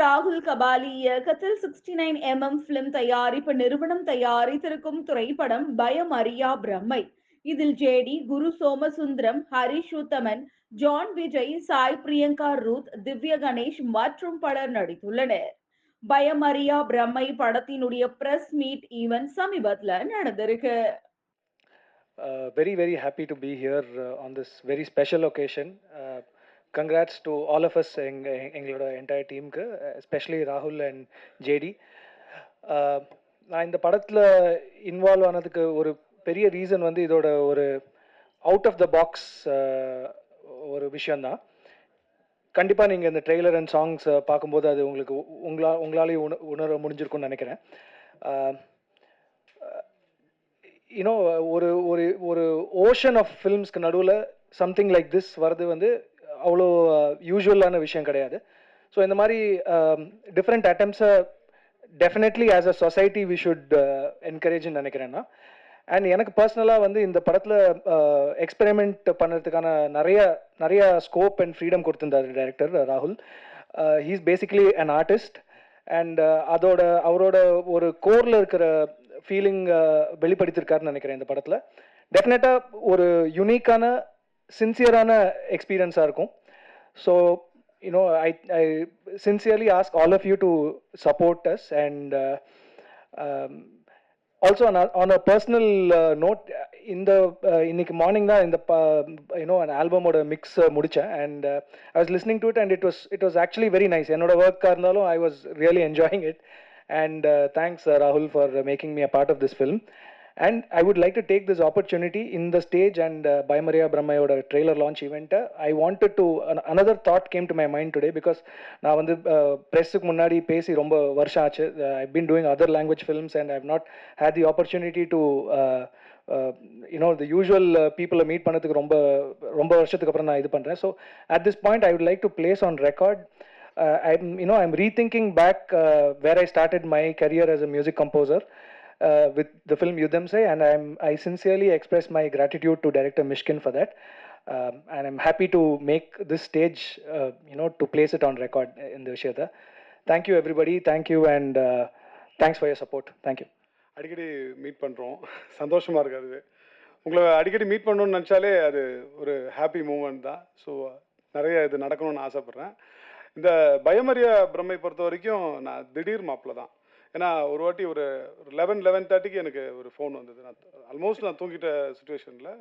ராகுல் கபாலி இயக்கத்தில் sixty nine MM film தயாரிப்பு நிறுவனம் தயாரித்திருக்கும் திரைப்படம் பயம் அறியா பிரம்மை. இதில் JD Guru Somasundaram Harish Uthaman John Vijay Sai Priyanka Ruth Divya Ganesh மற்றும் பலர் நடித்துள்ளனர். பயம் அறியா பிரம்மை படத்தினுடைய பிரஸ் மீட் ஈவென்ட் சமீபத்துல நடந்திருக்கு. Very very happy to be here on this very special occasion congrats to all of us எங்கள் எங்களோட என்டையர் டீமுக்கு எஸ்பெஷலி ராகுல் அண்ட் ஜேடி நான் இந்த படத்தில் இன்வால்வ் ஆனதுக்கு ஒரு பெரிய ரீசன் வந்து இதோட ஒரு அவுட் ஆஃப் த பாக்ஸ் ஒரு விஷயந்தான் கண்டிப்பாக நீங்கள் இந்த ட்ரெய்லர் அண்ட் சாங்ஸ் பார்க்கும்போது அது உங்களுக்கு உங்களா உங்களாலேயும் உண உணர முடிஞ்சிருக்கும்னு நினைக்கிறேன். யூனோ ஒரு ஒரு ஒரு ஓஷன் ஆஃப் ஃபில்ம்ஸ்க்கு நடுவில் சம்திங் லைக் திஸ் வர்றது வந்து அவ்வளோ uh, யூஸ்வலான விஷயம் கிடையாது. ஸோ இந்த மாதிரி different அட்டம்ப்ஸை definitely as a society we should என்கரேஜ்னு நினைக்கிறேன்னா அண்ட் எனக்கு பர்சனலாக வந்து இந்த படத்தில் எக்ஸ்பெரிமெண்ட் uh, பண்ணுறதுக்கான நிறைய நிறைய ஸ்கோப் அண்ட் ஃப்ரீடம் கொடுத்துருந்தார் டைரக்டர் ராகுல். He's basically an artist and அதோட அவரோட ஒரு கோரில் இருக்கிற ஃபீலிங் வெளிப்படுத்தியிருக்காருன்னு நினைக்கிறேன் இந்த படத்தில். டெஃபினட்டாக ஒரு யுனிக்கான சின்சியரான எக்ஸ்பீரியன்ஸாக இருக்கும். So you know I I sincerely ask all of you to support us and also on a personal note இந்த uh, இன்னைக்கு மார்னிங் தான் இந்த யூனோ அந்த ஆல்பமோட மிக்ஸ் முடித்தேன் and I was listening to it and it was it was actually very nice என்னோட ஒர்க்காக இருந்தாலும் I was really enjoying it and thanks ராகுல் for making me a part of this film and I would like to take this opportunity in the stage and Bayamariya பிரம்மையோட trailer launch ஈவெண்ட்டை I wanted to another thought came to my mind today because நான் வந்து ப்ரெஸ்ஸுக்கு முன்னாடி பேசி ரொம்ப வருஷம் ஆச்சு. I been doing other language films and I have not had the opportunity to you know the usual பீப்புளை மீட் பண்ணதுக்கு ரொம்ப ரொம்ப வருஷத்துக்கு அப்புறம் நான் இது பண்ணுறேன் so at this point I would like to place on record I'm, you know, I'm rethinking back uh, where I started my career as a music composer. Uh, with the film Yudhamse, and I'm, I sincerely express my gratitude to director Mishkin for that. Um, and I'm happy to make this stage, uh, you know, to place it on record in the Vishayata. Thank you, everybody. Thank you, and uh, thanks for your support. Thank you. அடிக்கடி meet பண்ணுறோம் சந்தோஷமாக இருக்கு அது உங்களை அடிக்கடி meet பண்ணணும்னு நினச்சாலே அது ஒரு ஹாப்பி மூமெண்ட் தான் ஸோ நிறைய இது நடக்கணும்னு ஆசைப்பட்றேன் இந்த பயமறிய பிரம்மை பொறுத்த வரைக்கும் நான் திடீர் மாப்பிள்ள தான் ஏன்னா ஒரு வாட்டி ஒரு லெவன் லெவன் தேர்ட்டிக்கு எனக்கு ஒரு ஃபோன் வந்தது. நான் ஆல்மோஸ்ட் நான் தூங்கிட்ட சுச்சுவேஷனில்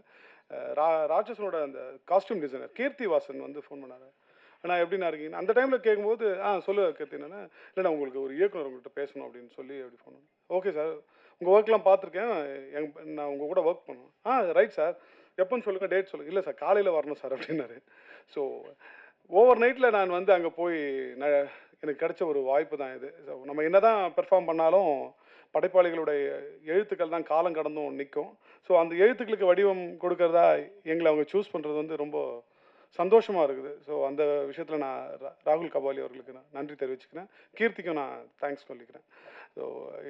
ரா ராட்சசனோட அந்த காஸ்டியூம் டிசைனர் கீர்த்தி வாசன் வந்து ஃபோன் பண்ணாரு. ஆனால் எப்படிண்ணா இருக்கீங்க? அந்த டைமில் கேட்கும்போது ஆ சொல்லு கீர்த்தி என்னன்னா. இல்லைண்ணா உங்களுக்கு ஒரு இயக்குனர் உங்கள்கிட்ட பேசணும் அப்படின்னு சொல்லி அப்படி ஃபோன் ஓகே சார் உங்கள் ஒர்க்லாம் பார்த்துருக்கேன். எங் நான் உங்கள் கூட ஒர்க் பண்ணுவேன். ஆ ரைட் சார் எப்போன்னு சொல்லுங்கள் டேட் சொல்லுங்கள் இல்லை சார் காலையில் வரணும் சார் அப்படின்னாரு. ஸோ ஓவர் நைட்டில் நான் வந்து அங்கே போய் ந எனக்கு கிடைச்ச ஒரு வாய்ப்பு தான் இது. ஸோ நம்ம என்ன தான் பெர்ஃபார்ம் பண்ணாலும் படைப்பாளிகளுடைய எழுத்துக்கள் தான் காலம் கடந்தும் நிற்கும். ஸோ அந்த எழுத்துக்களுக்கு வடிவம் கொடுக்கறதா எங்களை அவங்க சூஸ் பண்ணுறது வந்து ரொம்ப சந்தோஷமாக இருக்குது. ஸோ அந்த விஷயத்தில் நான் ரா- ராகுல் கபாலி அவர்களுக்கு நான் நன்றி தெரிவிச்சுக்கிறேன். கீர்த்திக்கும் நான் தேங்க்ஸ் சொல்லிக்கிறேன். ஸோ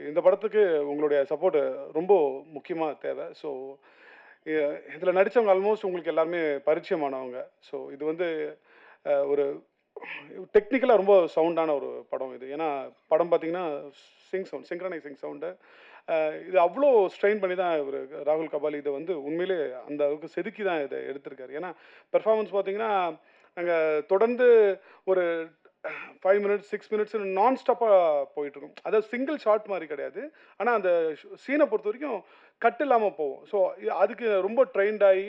இந்த படத்துக்கு உங்களுடைய சப்போர்ட் ரொம்ப முக்கியமாக தேவை. ஸோ இதில் நடித்தவங்க ஆல்மோஸ்ட் உங்களுக்கு எல்லாருமே பரிச்சயமானவங்க. ஸோ இது வந்து ஒரு டெக்னிக்கலாக ரொம்ப சவுண்டான ஒரு படம் இது. ஏன்னா படம் பார்த்தீங்கன்னா சிங் சவுண்ட் சிங்க்ரனைசிங் சவுண்டு இது அவ்வளோ ஸ்ட்ரெயின் பண்ணி தான் இவர் ராகுல் கபாலி இதை வந்து உண்மையிலே அந்த அளவுக்கு செதுக்கி தான் இதை எடுத்திருக்காரு. ஏன்னா பெர்ஃபார்மன்ஸ் பார்த்தீங்கன்னா நாங்கள் தொடர்ந்து ஒரு ஃபைவ் மினிட்ஸ் சிக்ஸ் மினிட்ஸ் நான் ஸ்டாப்பாக போயிட்டுருக்கும். அதாவது சிங்கிள் ஷார்ட் மாதிரி கிடையாது. ஆனால் அந்த சீனை பொறுத்த வரைக்கும் கட் இல்லாமல் போகும். ஸோ அதுக்கு ரொம்ப ட்ரெயின்ட் ஆகி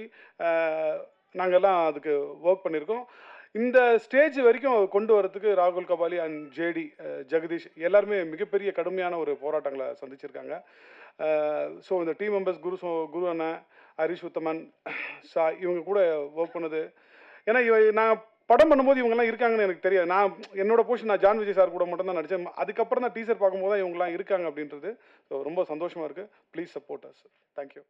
நாங்கள்லாம் அதுக்கு ஒர்க் பண்ணியிருக்கோம். இந்த ஸ்டேஜ் வரைக்கும் கொண்டு வரதுக்கு ராகுல் கபாலி அண்ட் ஜேடி ஜெகதீஷ் எல்லாருமே மிகப்பெரிய கடுமையான ஒரு போராட்டங்களை சந்திச்சிருக்காங்க. ஸோ இந்த டீம் மெம்பர்ஸ் குரு சோ குரு அண்ணன் ஹரிஷ் உத்தமன் சா இவங்க கூட ஒர்க் பண்ணது. ஏன்னா இவ நான் படம் பண்ணும்போது இவங்கெல்லாம் இருக்காங்கன்னு எனக்கு தெரியாது. நான் என்னோட போஷன் நான் ஜான் விஜய் சார் கூட மட்டும் தான் நடித்தேன் அதுக்கப்புறம் தான் டீசர் பார்க்கும்போது தான் இவங்கெல்லாம் இருக்காங்க அப்படின்றது ஸோ ரொம்ப சந்தோஷமாக இருக்குது ப்ளீஸ் சப்போர்ட் அஸ் தேங்க்யூ